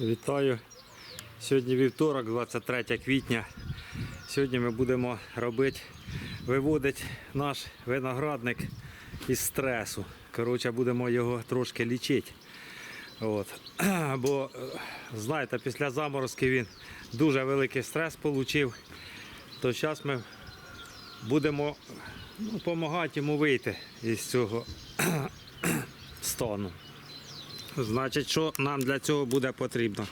Вітаю. Сьогодні вівторок, 23 квітня. Сьогодні ми будемо робити, виводити наш виноградник із стресу. Коротше, будемо його трошки лічити. От. Бо, е, знаєте, після заморозки він дуже великий стрес отримав. То зараз ми будемо допомагати йому вийти із цього стану. Значить, що нам для цього буде потрібно?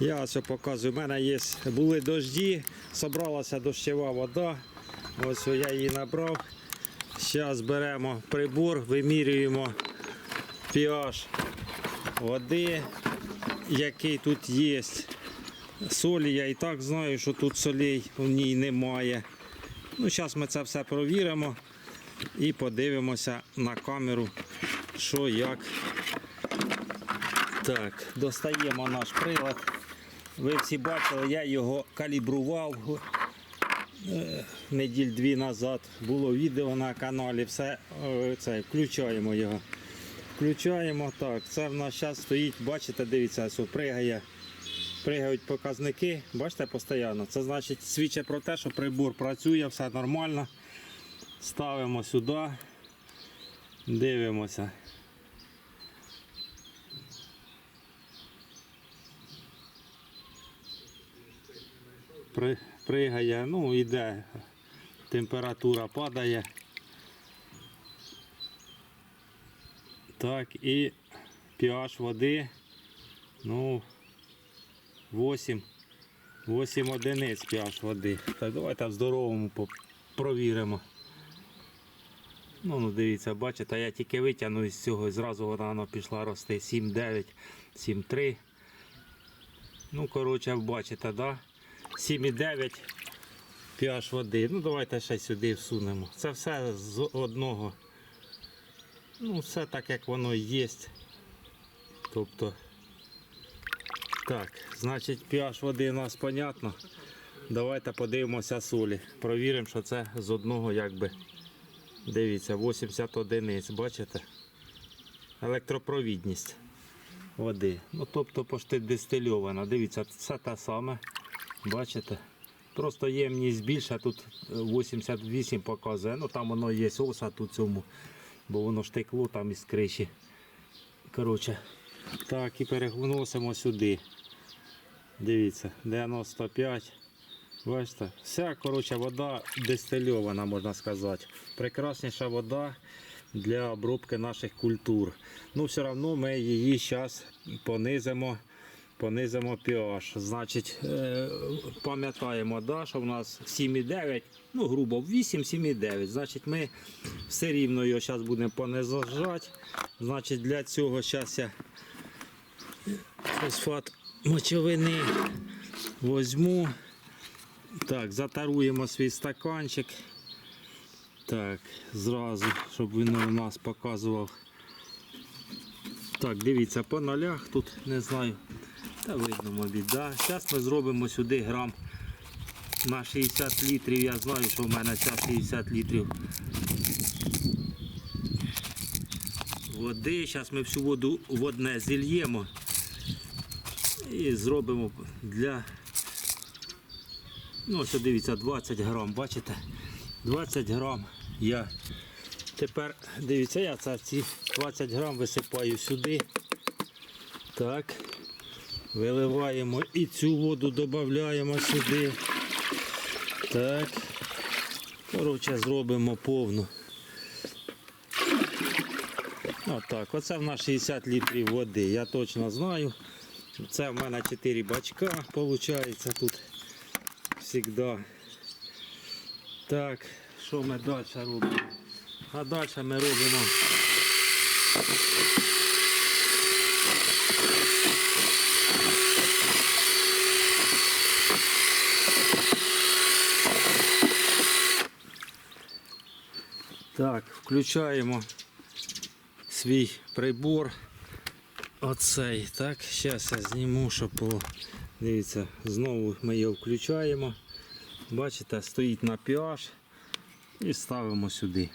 Я ось показую, у мене є були дожді, зібралася дощова вода. Ось я її набрав. Зараз беремо прибор, вимірюємо pH води, який тут є. Солі я і так знаю, що тут солей в ній немає. Ну, Зараз ми це все провіримо і подивимося на камеру, що як так, достаємо наш прилад. Ви всі бачили, я його калібрував е, неділь дві назад. Було відео на каналі. Все е, це, включаємо його. Включаємо так. Це в нас зараз стоїть, бачите, дивіться, пригає. Пригають показники, бачите, постійно. Це значить свідчить про те, що прибор працює, все нормально. Ставимо сюди, дивимося. При, пригає, ну йде, температура падає. Так, і pH води, ну, 8, 8 одиниць pH води. Так, давайте в здоровому провіримо. Ну, ну дивіться, бачите, я тільки витягну із цього і зразу вона пішла рости 7,9, 7,3. Ну, коротше, бачите, да? 7,9 pH води. Ну, давайте ще сюди всунемо. Це все з одного. Ну, все так, як воно є. Тобто, так, значить, pH води у нас понятно. Давайте подивимося солі. Провіримо, що це з одного якби. Дивіться, 80 одиниць, бачите? Електропровідність води. Ну, тобто пошти дистильована. Дивіться, це те саме. Бачите? Просто ємність більша, тут е, 88 показує. Ну там воно є осад у цьому, бо воно ж там із криші. Коротше. Так, і переносимо сюди. Дивіться, 95. Бачите, вся коротше, вода дистильована, можна сказати. Прекрасніша вода для обробки наших культур. Ну, все одно ми її зараз понизимо, понизимо pH. Значить, е, пам'ятаємо, да, що в нас 7,9, ну, грубо 8, 7,9. Значить, ми все рівно його зараз будемо понизажати. Значить, для цього зараз я фосфат мочовини возьму. Так, затаруємо свій стаканчик. Так, зразу, щоб він у нас показував. Так, дивіться, по нолях тут не знаю. Та видно, мабуть, да. Зараз ми зробимо сюди грам на 60 літрів. Я знаю, що в мене ця 60 літрів води. Зараз ми всю воду в одне зільємо і зробимо для Ну, ось дивіться, 20 грам, бачите? 20 грам я. Тепер дивіться, я ці 20 грам висипаю сюди. Так. Виливаємо і цю воду додаємо сюди. Так. Коротше, зробимо повну. Отак. Оце в нас 60 літрів води. Я точно знаю. Це в мене 4 бачка, виходить тут завжди. Так, що ми далі робимо? А далі ми робимо. Так, включаємо свій прибор. Оцей. Так, зараз я зніму, щоб було. Дивіться, знову ми його включаємо. Бачите, стоїть на піаж і ставимо сюди.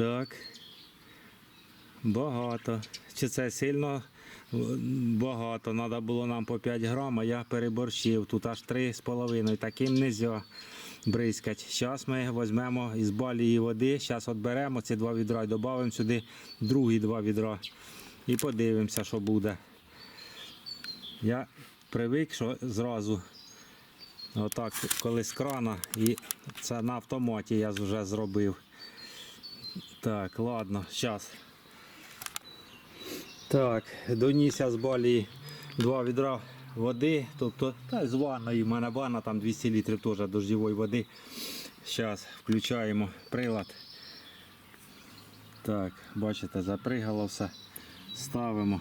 Так. Багато. Чи це сильно багато? Треба було нам по 5 грам, а я переборщив. Тут аж 3,5. Таким не можна бризкати. Зараз ми візьмемо із балії води. Зараз відберемо ці два відра і додамо сюди другі два відра. І подивимося, що буде. Я привик, що зразу отак, коли з крана, і це на автоматі я вже зробив. Так, ладно, зараз. Так, донісся з балії два відра води, тобто та з ванної, в мене ванна там 200 літрів теж дождєвої води. Зараз включаємо прилад. Так, бачите, запригало все. Ставимо.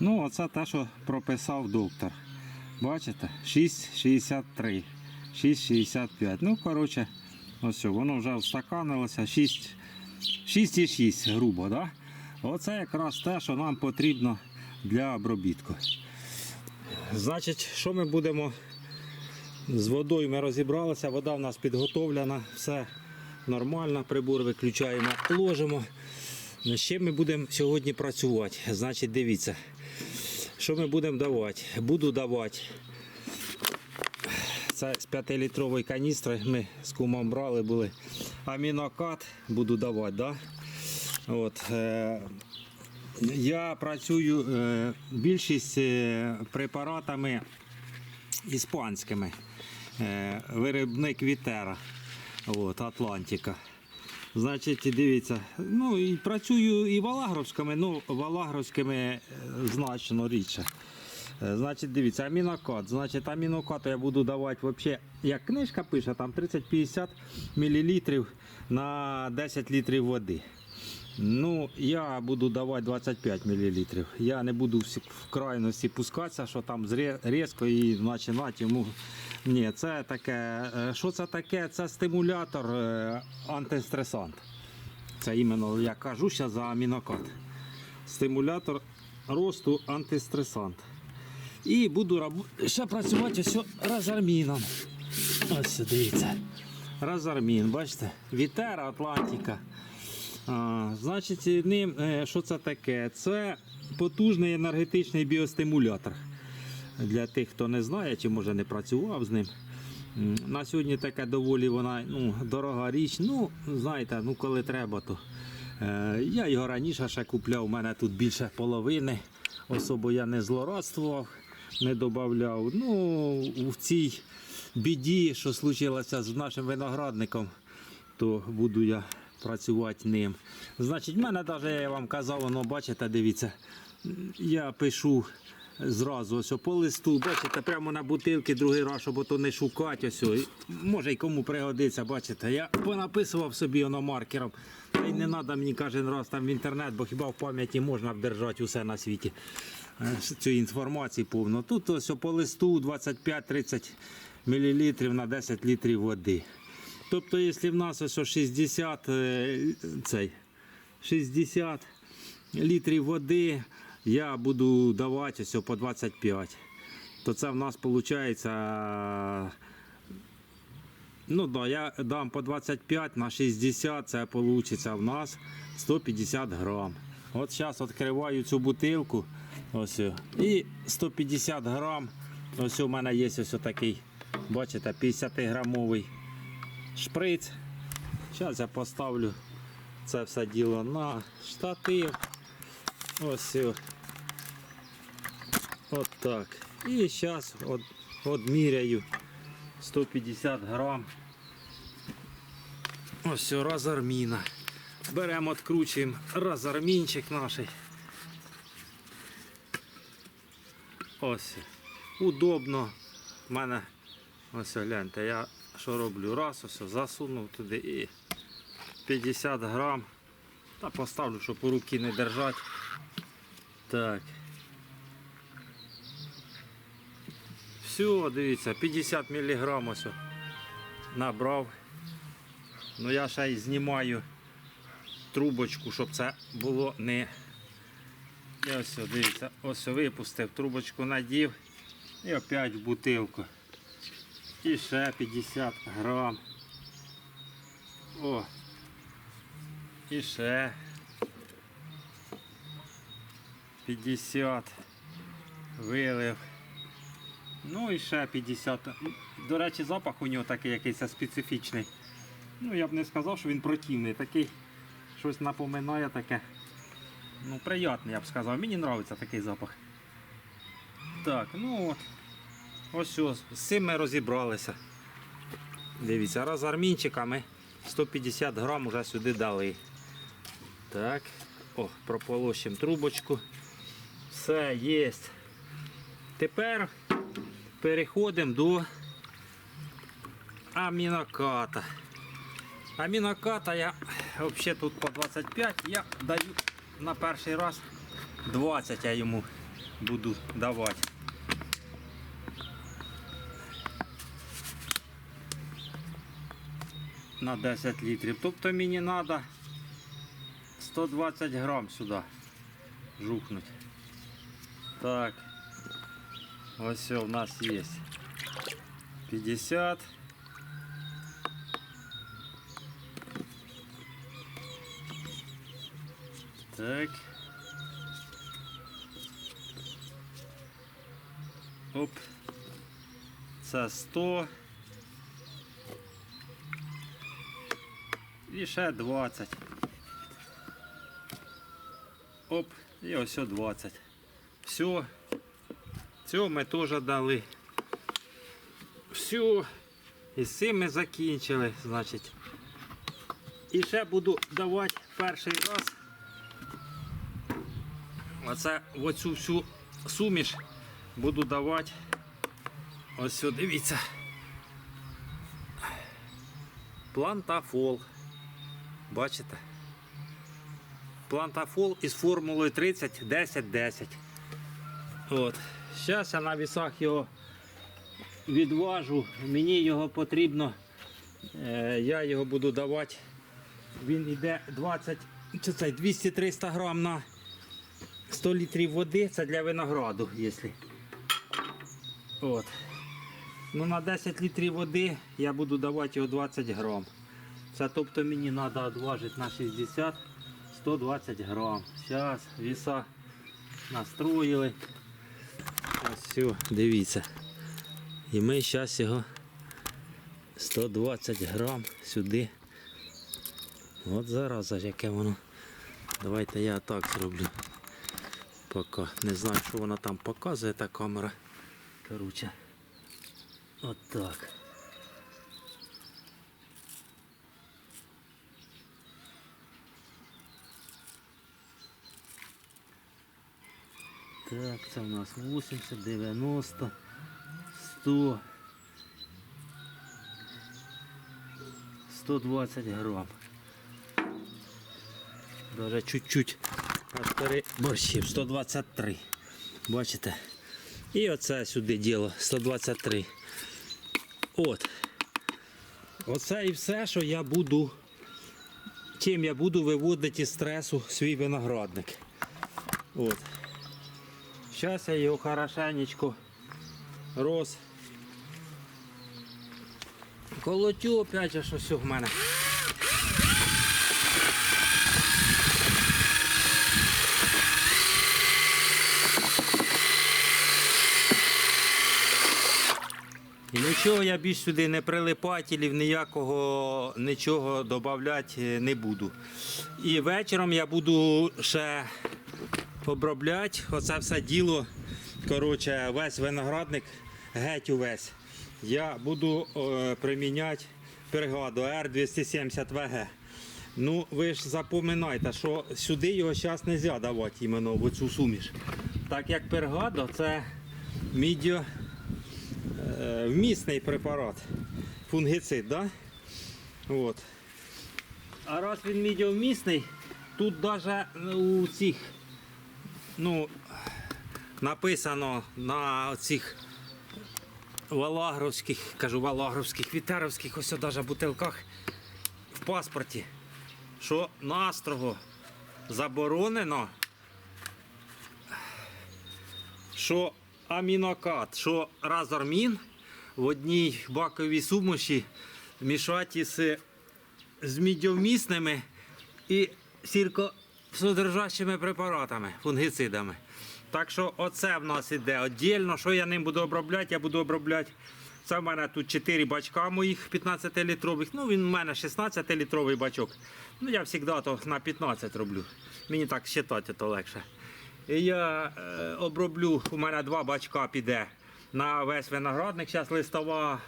Ну, оце те, що прописав доктор. Бачите? 6,63. 6,65. Ну, коротше, ось воно вже встаканилося. 6, 6,6, грубо, да? Оце якраз те, що нам потрібно для обробітку. Значить, що ми будемо з водою? Ми розібралися, вода в нас підготовлена, все нормально, прибор виключаємо, ложимо. Чим ми будемо сьогодні працювати? Значить, дивіться, що ми будемо давати? Буду давати. Це з 5-літрової каністри ми з кумом брали були. Амінокат буду давати, да? От, е, я працюю е, більшість е, препаратами іспанськими. Е, виробник Вітера. От, Атлантика. Значить, дивіться, ну і працюю і валагровськими, ну валагровськими е, значно рідше. Е, Значить, дивіться, амінокат. Значить, амінокат я буду давати взагалі, як книжка пише, там 30-50 мл на 10 літрів води. Ну, я буду давати 25 мл. Я не буду в крайності пускатися, що там різко і починати. Ні, це таке. е, Що це таке? Це стимулятор е, антистресант. Це іменно я кажу зараз за амінокат. Стимулятор росту антистресант. І буду ще працювати ось розарміном. Ось дивіться. Розармін, бачите? Вітера Атлантика. А, значить, ним, е, що це таке? Це потужний енергетичний біостимулятор. Для тих, хто не знає, чи може не працював з ним. На сьогодні таке доволі вона ну, дорога річ. Ну, знаєте, ну коли треба, то е, я його раніше ще купляв, у мене тут більше половини. Особо я не злорадствував, не додавав. Ну, в цій біді, що случилося з нашим виноградником, то буду я працювати ним. Значить, в мене навіть я вам казав, воно бачите, дивіться, я пишу зразу ось по листу, бачите, прямо на бутилки другий раз, щоб ото не шукати. Ось, може й кому пригодиться, бачите. Я понаписував собі воно маркером. Та й не треба мені кожен раз там в інтернет, бо хіба в пам'яті можна вдержати усе на світі. Е, Цю інформацію повно. Тут ось по листу 25-30 мл на 10 літрів води. Тобто, якщо в нас ось 60, е, цей, 60 літрів води, я буду давати ось по 25, то це в нас виходить. Ну да, я дам по 25 на 60, це вийде в нас 150 грам. От зараз відкриваю цю бутилку. Ось, і 150 грам. Ось у мене є ось такий, бачите, 50 грамовий шприц. Зараз я поставлю це все діло на штатив. Ось. От так. І зараз от, одміряю 150 грам. Ось розарміна. Беремо, відкручуємо розармінчик наш. Ось. Удобно. У мене ось гляньте, я що роблю? Раз, ось засунув туди і 50 грам. Та поставлю, щоб у руки не держати. Так. Все, дивіться, 50 мг ось набрав. Ну я ще й знімаю трубочку, щоб це було не. І ось, дивіться, ось випустив, трубочку надів і опять в бутилку. І ще 50 грам. О. І ще. 50. Вилив. Ну і ще 50. До речі, запах у нього такий якийсь специфічний. Ну, я б не сказав, що він противний. Такий щось напоминає таке. Ну, приятний, я б сказав. Мені подобається такий запах. Так, ну от. Ось що, з цим ми розібралися. Дивіться, раз армінчиками 150 грам вже сюди дали. Так. О, прополощимо трубочку. Все є. Тепер переходимо до аміноката. Аміноката я взагалі тут по 25, я даю на перший раз 20 я йому буду давати. На 10 літрів. Тобто мені треба 120 грам сюди жухнуть. Так. Ось все у нас є. 50. Так. Оп. Це 100. І ще 20. Оп, і ось 20. Все. Цього ми теж дали. Все. І з цим ми закінчили, значить. І ще буду давати перший раз. Оце в оцю всю суміш буду давати. Ось сюди, дивіться. Плантафол. Бачите? Плантафол із формулою 30 10 10. От. Зараз я на вісах його відважу. Мені його потрібно. Е, я його буду давати. Він йде 20, чи це 200-300 грам на 100 літрів води. Це для винограду, якщо. От. Ну, на 10 літрів води я буду давати його 20 грам. Це тобто мені треба відважити на 60 120 грам. Зараз віса настроїли. Ось дивіться. І ми зараз його 120 грам сюди. От зараза, яке воно. Давайте я так зроблю. Поки. Не знаю, що вона там показує, та камера. Короче. От так. Так, це у нас 80, 90, 100, 120 грам. Даже чуть-чуть переборщив. 123. Бачите? І оце сюди діло 123. От. Оце і все, що я буду. Чим я буду виводити із стресу свій виноградник. От. Зараз я його хорошенечко роз. Колотю опять же щось у мене. І нічого я більш сюди не прилипателів, ніякого нічого додати не буду. І вечором я буду ще обробляти оце все діло. Коротше, весь виноградник, геть увесь. Я буду е, приміняти бригаду R270VG. Ну, ви ж запам'ятайте, що сюди його зараз не можна давати іменно в цю суміш. Так як пергадо це мідіо е, вмісний препарат, фунгицид, да? От. А раз він мідіовмісний, тут навіть у цих ну, написано на цих валагровських, кажу валагровських, вітеровських, ось навіть бутилках в паспорті, що настрого заборонено, що амінокат, що разормін в одній баковій суміші мішати із з мідьовмісними і сіркосодержащими препаратами, фунгіцидами. Так що оце в нас іде віддільно. Що я ним буду обробляти? Я буду обробляти. Це в мене тут 4 бачка моїх 15-літрових. Ну, він в мене 16-літровий бачок. Ну, я завжди то на 15 роблю. Мені так вважати то легше. Я е, оброблю, у мене два бачка піде на весь виноградник. Зараз листова,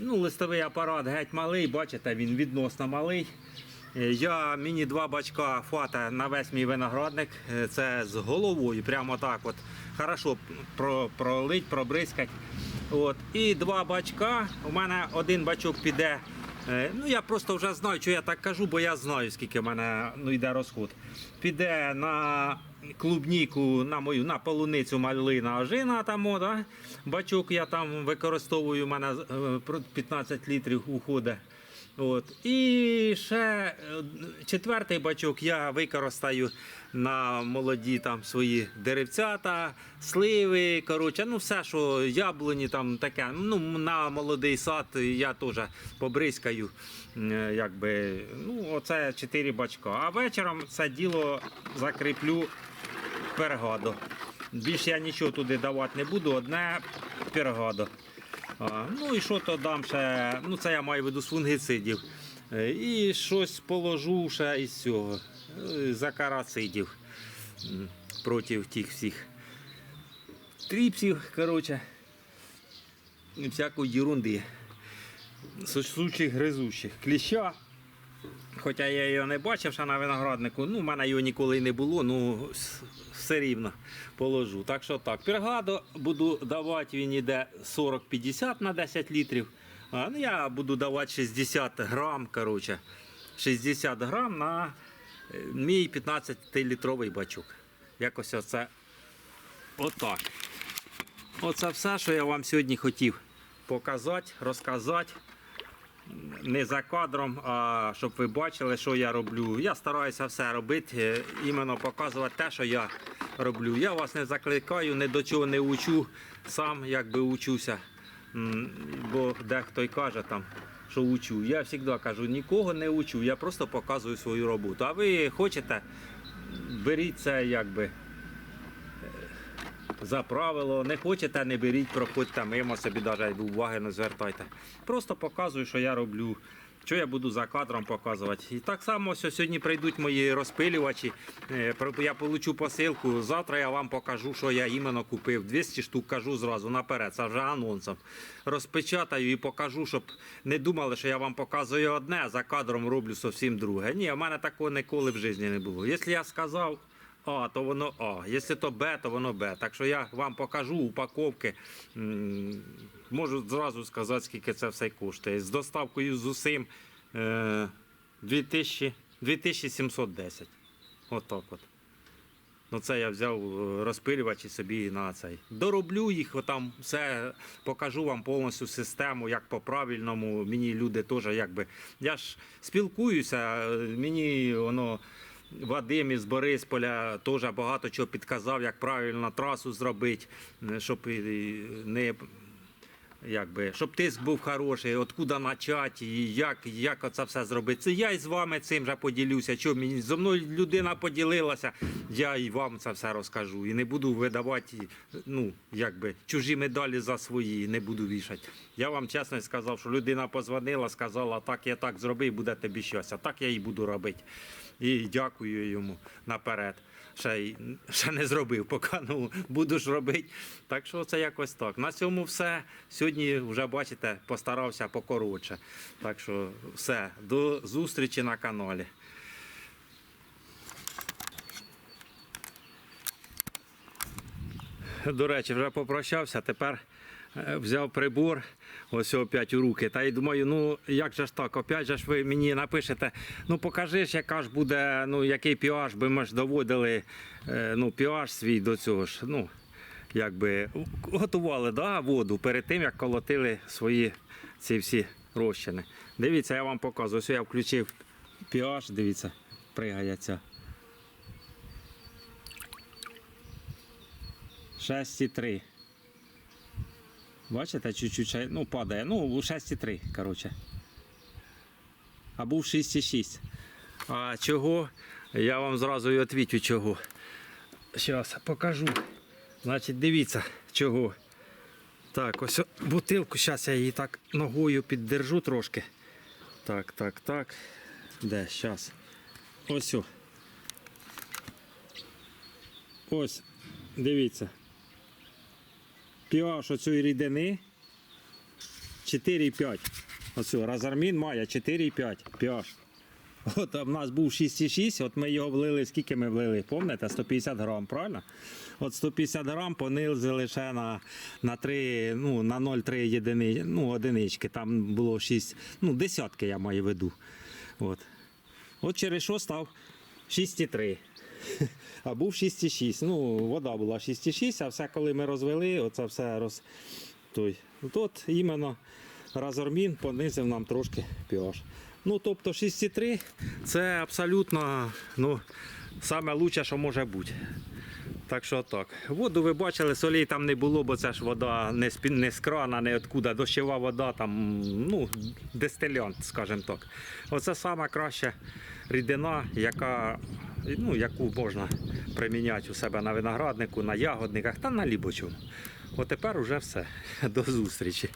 ну, листовий апарат геть малий, бачите, він відносно малий. Е, Я мені два бачка фата на весь мій виноградник. Е, Це з головою, прямо так от. Хорошо про, пролить, пробризкать. От. І два бачка. У мене один бачок піде. Ну, я просто вже знаю, що я так кажу, бо я знаю, скільки в мене ну, йде розход. Піде на клубніку, на мою на полуницю малина ожина там, о, да? бачок я там використовую, у мене е, 15 літрів уходить. От. І ще е, четвертий бачок я використаю на молоді там свої деревцята, сливи, коротше, ну все, що яблуні, там таке. Ну, на молодий сад я теж побризкаю. е, Якби, ну, оце чотири бачка. А вечором це діло закріплю пергадо. Більше я нічого туди давати не буду, одне пергадо. Ну і що то дам ще, ну це я маю в виду з фунгіцидів. Е, І щось положу ще із цього, е, закарацидів проти тих всіх тріпсів, коротше, всякої ерунди. Сосучих, гризучих. Кліща. Хоча я його не бачив ще на винограднику, ну, в мене його ніколи не було, ну все рівно положу. Так що так, пергадо буду давати, він йде 40-50 на 10 літрів. А, ну, я буду давати 60 грам, коротше, 60 грам на е, мій 15-літровий бачок. Якось оце отак. Оце все, що я вам сьогодні хотів показати, розказати не за кадром, а щоб ви бачили, що я роблю. Я стараюся все робити, е, іменно показувати те, що я роблю. Я вас не закликаю, ні до чого не учу, сам якби учуся. Бо дехто й каже там, що учу. Я завжди кажу, нікого не учу, я просто показую свою роботу. А ви хочете, беріть це якби за правило. Не хочете, не беріть, проходьте мимо собі, навіть уваги не звертайте. Просто показую, що я роблю. Що я буду за кадром показувати. І так само ось сьогодні прийдуть мої розпилювачі. Е, Я получу посилку. Завтра я вам покажу, що я іменно купив. 200 штук кажу зразу наперед, це вже анонсом. Розпечатаю і покажу, щоб не думали, що я вам показую одне, а за кадром роблю зовсім друге. Ні, в мене такого ніколи в житті не було. Якщо я сказав, а, то воно А. Якщо то Б, то воно Б. Так що я вам покажу упаковки. Можу зразу сказати, скільки це все коштує. З доставкою з усім е, 2000, 2710. Отак от. Ну це я взяв е, розпилювачі собі на цей. Дороблю їх, отам все покажу вам повністю систему, як по правильному. Мені люди теж якби. Я ж спілкуюся, е, мені воно. Вадим із Борисполя теж багато чого підказав, як правильно трасу зробити, е, щоб не якби, щоб тиск був хороший, откуда почати, як, як оце все зробити. Це я і з вами цим же поділюся. Що мені зо мною людина поділилася, я і вам це все розкажу. І не буду видавати ну, якби, чужі медалі за свої, не буду вішати. Я вам чесно сказав, що людина позвонила, сказала, так я так зробив, буде тобі щось. Так я і буду робити. І дякую йому наперед. Ще, й- ще не зробив, поки ну, буду ж робити. Так що це якось так. На цьому все. Сьогодні вже бачите, постарався покоротше. Так що все, до зустрічі на каналі. До речі, вже попрощався. Тепер взяв прибор, ось опять у руки. Та й думаю, ну як же ж так, опять же ж ви мені напишете, ну покажи яка ж буде, ну який pH, би ми ж доводили е, ну, pH свій до цього ж. Ну, якби готували да, воду перед тим, як колотили свої ці всі розчини. Дивіться, я вам показую. Ось я включив pH, дивіться, пригається. 6,3. Бачите, чуть-чуть ну, падає. Ну, 6,3, коротше. а був 6,6. А чого? Я вам зразу і відповідю чого. Зараз покажу. Значить, дивіться, чого. Так, ось бутилку, зараз я її так ногою піддержу трошки. Так, так, так. Де? Зараз. Ось. Ось. Дивіться. pH оцієї рідини 4,5. Ось Разармін має 4,5 pH. От в нас був 6,6, от ми його влили, скільки ми влили, пам'ятаєте, 150 грам, правильно? От 150 грам понизили ще на, на 3, ну, на 0,3 єдини, ну, одинички, там було 6, ну, десятки я маю в виду. От. От через що став 6,3. А був 6,6. Ну, вода була 6,6, а все, коли ми розвели, оце все роз. Той. Тут іменно Разормін понизив нам трошки pH. Ну, тобто 6,3 це абсолютно ну, саме що може бути. Так що так. Воду ви бачили, солей там не було, бо це ж вода не з, не з крана, не откуда. Дощова вода, там, ну, дистилянт, скажімо так. Оце сама краща рідина, яка, ну, яку можна приміняти у себе на винограднику, на ягодниках та на лібочому. От тепер уже все. До зустрічі.